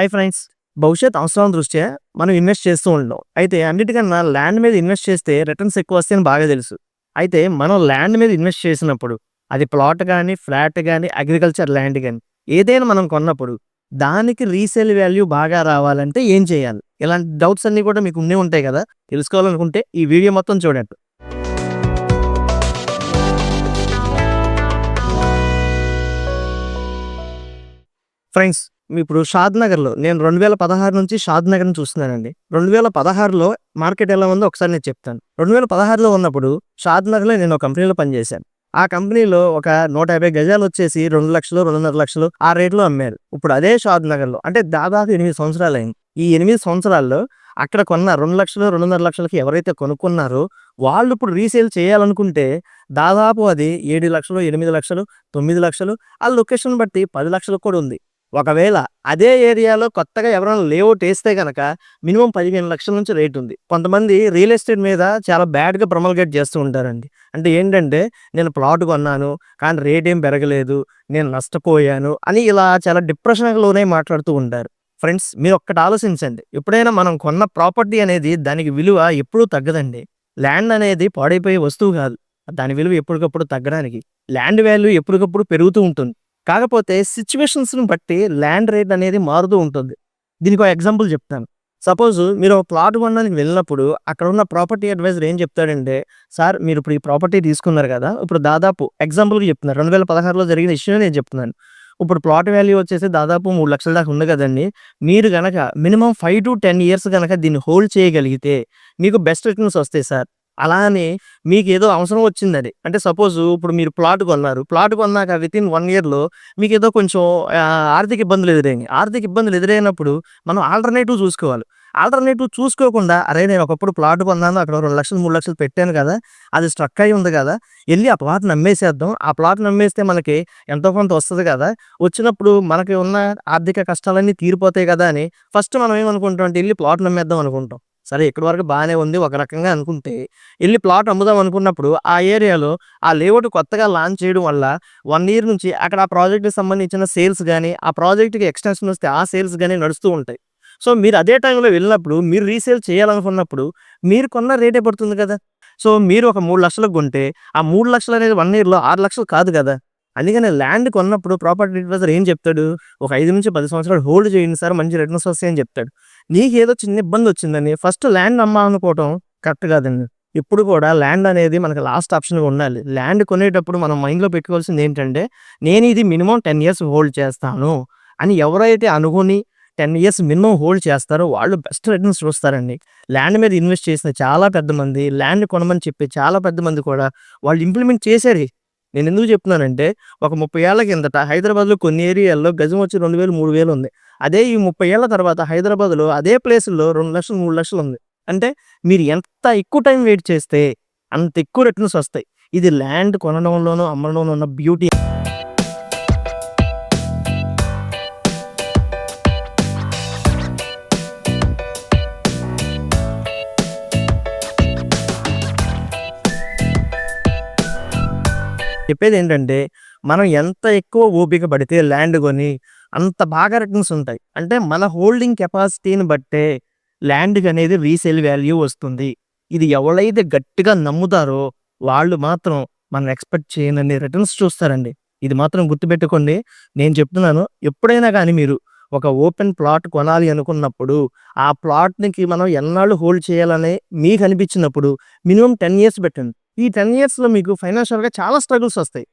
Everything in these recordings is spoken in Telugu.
హై ఫ్రెండ్స్ భవిష్యత్ అవసరం దృష్ట్యా మనం ఇన్వెస్ట్ చేస్తూ ఉంటాం అయితే అన్నిటికన్నా ల్యాండ్ మీద ఇన్వెస్ట్ చేస్తే రిటర్న్స్ ఎక్కువ వస్తాయని బాగా తెలుసు. అయితే మనం ల్యాండ్ మీద ఇన్వెస్ట్ చేసినప్పుడు అది ప్లాట్ కానీ ఫ్లాట్ కానీ అగ్రికల్చర్ ల్యాండ్ కానీ ఏదైనా మనం కొన్నప్పుడు దానికి రీసేల్ వాల్యూ బాగా రావాలంటే ఏం చేయాలి? ఇలాంటి డౌట్స్ అన్నీ కూడా మీకు ఉండే ఉంటాయి కదా? తెలుసుకోవాలనుకుంటే ఈ వీడియో మొత్తం చూడండి. ఫ్రెండ్స్ ఇప్పుడు షాద్ నగర్లో నేను రెండు వేల పదహారు నుంచి షాద్ నగర్ని చూస్తున్నానండి. రెండు వేల పదహారులో మార్కెట్ ఎలా ఉందో ఒకసారి నేను చెప్తాను. రెండు వేల పదహారులో ఉన్నప్పుడు షాద్ నగర్లో నేను ఒక కంపెనీలో పనిచేశాను. ఆ కంపెనీలో ఒక నూట యాభై గజాలు వచ్చేసి రెండు లక్షలు రెండున్నర లక్షలు ఆ రేట్లో అమ్మారు. ఇప్పుడు అదే షాద్ నగర్లో అంటే దాదాపు ఎనిమిది సంవత్సరాలు అయింది. ఈ ఎనిమిది సంవత్సరాల్లో అక్కడ కొన్న రెండు లక్షలు రెండున్నర లక్షలకి ఎవరైతే కొనుక్కున్నారో వాళ్ళు ఇప్పుడు రీసేల్ చేయాలనుకుంటే దాదాపు అది ఏడు లక్షలు ఎనిమిది లక్షలు తొమ్మిది లక్షలు ఆ లొకేషన్ బట్టి పది లక్షలు కూడా ఉంది. ఒకవేళ అదే ఏరియాలో కొత్తగా ఎవరైనా లేఅవుట్ వేస్తే కనుక మినిమం పదిహేను లక్షల నుంచి రేట్ ఉంది. కొంతమంది రియల్ ఎస్టేట్ మీద చాలా బ్యాడ్గా ప్రమల్గేట్ చేస్తూ ఉంటారండి. అంటే ఏంటంటే నేను ప్లాట్ కొన్నాను కానీ రేట్ ఏం పెరగలేదు నేను నష్టపోయాను అని ఇలా చాలా డిప్రెషన్లోనే మాట్లాడుతూ ఉంటారు. ఫ్రెండ్స్ మీరు ఒక్కటి ఆలోచించండి. ఎప్పుడైనా మనం కొన్న ప్రాపర్టీ అనేది దానికి విలువ ఎప్పుడూ తగ్గదండి. ల్యాండ్ అనేది పాడైపోయే వస్తువు కాదు. దాని విలువ ఎప్పటికప్పుడు తగ్గడానికి. ల్యాండ్ వాల్యూ ఎప్పటికప్పుడు పెరుగుతూ ఉంటుంది. కాకపోతే సిచ్యువేషన్స్ని బట్టి ల్యాండ్ రేట్ అనేది మారుతూ ఉంటుంది. దీనికి ఒక ఎగ్జాంపుల్ చెప్తాను. సపోజ్ మీరు ఒక ప్లాట్ కొనడానికి వెళ్ళినప్పుడు అక్కడ ఉన్న ప్రాపర్టీ అడ్వైజర్ ఏం చెప్తాడంటే సార్ మీరు ఇప్పుడు ఈ ప్రాపర్టీ తీసుకున్నారు కదా ఇప్పుడు దాదాపు ఎగ్జాంపుల్కి చెప్తున్నారు రెండు వేల పదహారులో జరిగిన ఇష్యూ నేను చెప్తున్నాను. ఇప్పుడు ప్లాట్ వాల్యూ వచ్చేసి దాదాపు మూడు లక్షల దాకా ఉంది కదండి. మీరు కనుక minimum five to ten years కనుక దీన్ని హోల్డ్ చేయగలిగితే మీకు బెస్ట్ రిటర్న్స్ వస్తాయి సార్. అలా అని మీకు ఏదో అవసరం వచ్చిందని అంటే సపోజ్ ఇప్పుడు మీరు ప్లాట్ కొన్నారు. ప్లాట్ కొన్నాక విత్ ఇన్ వన్ ఇయర్లో మీకు ఏదో కొంచెం ఆర్థిక ఇబ్బందులు ఎదురైనాయి. ఆర్థిక ఇబ్బందులు ఎదురైనప్పుడు మనం ఆల్టర్నేటివ్ చూసుకోవాలి. ఆల్టర్నేటివ్ చూసుకోకుండా అరే నేను ఒకప్పుడు ప్లాట్ కొన్నాను అక్కడ రెండు లక్షలు మూడు లక్షలు పెట్టాను కదా అది స్ట్రక్ అయి ఉంది కదా వెళ్ళి ఆ ప్లాట్ నమ్మేసేద్దాం. ఆ ప్లాట్ నమ్మేస్తే మనకి ఎంతో కొంత వస్తుంది కదా వచ్చినప్పుడు మనకి ఉన్న ఆర్థిక కష్టాలన్నీ తీరిపోతాయి కదా అని ఫస్ట్ మనం ఏమనుకుంటాం అంటే వెళ్ళి ప్లాట్ నమ్మేద్దాం అనుకుంటాం. సరే ఇక్కడి వరకు బాగానే ఉంది ఒక రకంగా అనుకుంటే వెళ్ళి ప్లాట్ అమ్ముదాం అనుకున్నప్పుడు ఆ ఏరియాలో ఆ లేఅవుట్ కొత్తగా లాంచ్ చేయడం వల్ల వన్ ఇయర్ నుంచి అక్కడ ఆ ప్రాజెక్ట్కి సంబంధించిన సేల్స్ కానీ ఆ ప్రాజెక్ట్కి ఎక్స్టెన్షన్ వస్తే ఆ సేల్స్ కానీ నడుస్తూ ఉంటాయి. సో మీరు అదే టైంలో వెళ్ళినప్పుడు మీరు రీసేల్ చేయాలనుకున్నప్పుడు మీరు కొన్న రేటే పడుతుంది కదా! సో మీరు ఒక మూడు లక్షలకు కొంటే ఆ మూడు లక్షలు అనేది వన్ ఇయర్లో ఆరు లక్షలు కాదు కదా! అందుకని ల్యాండ్ కొన్నప్పుడు ప్రాపర్టీ అడ్వైజర్ ఏం చెప్తాడు? ఒక ఐదు నుంచి పది సంవత్సరాలు హోల్డ్ చేయండి సార్ మంచి రిటర్న్స్ వస్తాయని చెప్తాడు. నీకు ఏదో చిన్న ఇబ్బంది వచ్చిందని ఫస్ట్ ల్యాండ్ అమ్మాలనుకోవటం కరెక్ట్ కాదండి. ఇప్పుడు కూడా ల్యాండ్ అనేది మనకి లాస్ట్ ఆప్షన్గా ఉండాలి. ల్యాండ్ కొనేటప్పుడు మనం మైండ్లో పెట్టుకోవాల్సింది ఏంటంటే నేను ఇది మినిమం టెన్ ఇయర్స్ హోల్డ్ చేస్తాను అని ఎవరైతే అనుకుని టెన్ ఇయర్స్ మినిమం హోల్డ్ చేస్తారో వాళ్ళు బెస్ట్ రిటర్న్స్ చూస్తారండి. ల్యాండ్ మీద ఇన్వెస్ట్ చేసిన చాలా పెద్ద మంది ల్యాండ్ కొనమని చెప్పి చాలా పెద్ద మంది కూడా వాళ్ళు ఇంప్లిమెంట్ చేశారు. నేను ఎందుకు చెప్తున్నానంటే ఒక ముప్పై ఏళ్ళ కిందట హైదరాబాద్లో కొన్ని ఏరియాల్లో గజం వచ్చి రెండు వేలు మూడు వేలు ఉంది. అదే ఈ ముప్పై ఏళ్ళ తర్వాత హైదరాబాద్లో అదే ప్లేస్లో రెండు లక్షలు మూడు లక్షలు ఉంది. అంటే మీరు ఎంత ఎక్కువ టైం వెయిట్ చేస్తే అంత ఎక్కువ రిటర్న్స్ వస్తాయి. ఇది ల్యాండ్ కొనడంలోనూ అమ్మడంలోనూ ఉన్న బ్యూటీ చెప్పేది ఏంటంటే మనం ఎంత ఎక్కువ ఓపిక పడితే ల్యాండ్ కొని అంత బాగా రిటర్న్స్ ఉంటాయి. అంటే మన హోల్డింగ్ కెపాసిటీని బట్టే ల్యాండ్కి అనేది రీసేల్ వాల్యూ వస్తుంది. ఇది ఎవరైతే గట్టిగా నమ్ముతారో వాళ్ళు మాత్రం మనం ఎక్స్పెక్ట్ చేయనన్ని రిటర్న్స్ చూస్తారండి. ఇది మాత్రం గుర్తుపెట్టుకోండి. నేను చెప్తున్నాను ఎప్పుడైనా కానీ మీరు ఒక ఓపెన్ ప్లాట్ కొనాలి అనుకున్నప్పుడు ఆ ప్లాట్నికి మనం ఎన్నాళ్ళు హోల్డ్ చేయాలని మీకు అనిపించినప్పుడు మినిమం టెన్ ఇయర్స్ పెట్టండి. ఈ టెన్ ఇయర్స్లో మీకు ఫైనాన్షియల్గా చాలా స్ట్రగుల్స్ వస్తాయి.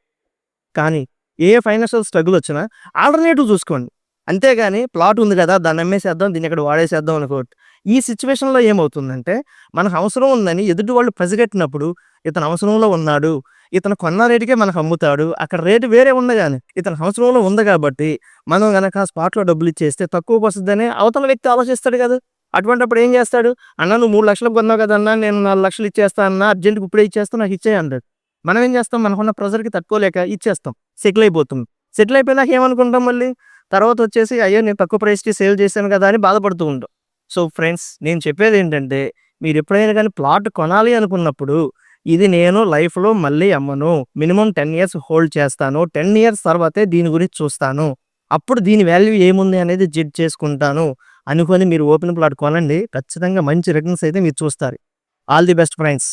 కానీ ఏ ఫైనాన్షియల్ స్ట్రగుల్ వచ్చినా ఆల్టర్నేటివ్ చూసుకోండి. అంతేగాని ప్లాట్ ఉంది కదా దాన్ని అమ్మేసేద్దాం దీన్ని ఇక్కడ వాడేసేద్దాం అనుకోవద్దు ఈ సిచ్యువేషన్లో ఏమవుతుందంటే మనకు అవసరం ఉందని ఎదుటి వాళ్ళు పసిగట్టినప్పుడు ఇతను అవసరంలో ఉన్నాడు ఇతను కొన్న రేటుకే మనకు అమ్ముతాడు అక్కడ రేటు వేరే ఉంది కానీ ఇతను అవసరంలో ఉంది కాబట్టి మనం గనక స్పాట్లో డబ్బులు ఇచ్చేస్తే తక్కువ వస్తుందని అవతల వ్యక్తి ఆలోచిస్తాడు కదా. అటువంటిప్పుడు ఏం చేస్తాడు? అన్న నువ్వు మూడు లక్షలకు కొన్నావు కదా అన్న నేను నాలుగు లక్షలు ఇచ్చేస్తా అన్న అర్జెంట్కి ఇప్పుడే ఇచ్చేస్తా నాకు ఇచ్చేయి అంటాడు. మనం ఏం చేస్తాం? మనకున్న ప్రెజర్కి తట్టుకోలేక ఇచ్చేస్తాం. సెటిల్ అయిపోతుంది సెటిల్ అయిపోయినాక ఏమనుకుంటాం మళ్ళీ? తర్వాత వచ్చేసి అయ్యో నేను తక్కువ ప్రైస్కి సేల్ చేశాను కదా అని బాధపడుతూ ఉంటాం. సో ఫ్రెండ్స్ నేను చెప్పేది ఏంటంటే మీరు ఎప్పుడైనా కానీ ప్లాట్ కొనాలి అనుకున్నప్పుడు ఇది నేను లైఫ్లో మళ్ళీ అమ్మను మినిమం టెన్ ఇయర్స్ హోల్డ్ చేస్తాను టెన్ ఇయర్స్ తర్వాతే దీని గురించి చూస్తాను. అప్పుడు దీని వాల్యూ ఏముంది అనేది జడ్జ్ చేసుకుంటాను. అనుకొని మీరు ఓపెన్ ప్లాట్ కొనండి. ఖచ్చితంగా మంచి రిటర్న్స్ అయితే మీరు చూస్తారు. All the best friends.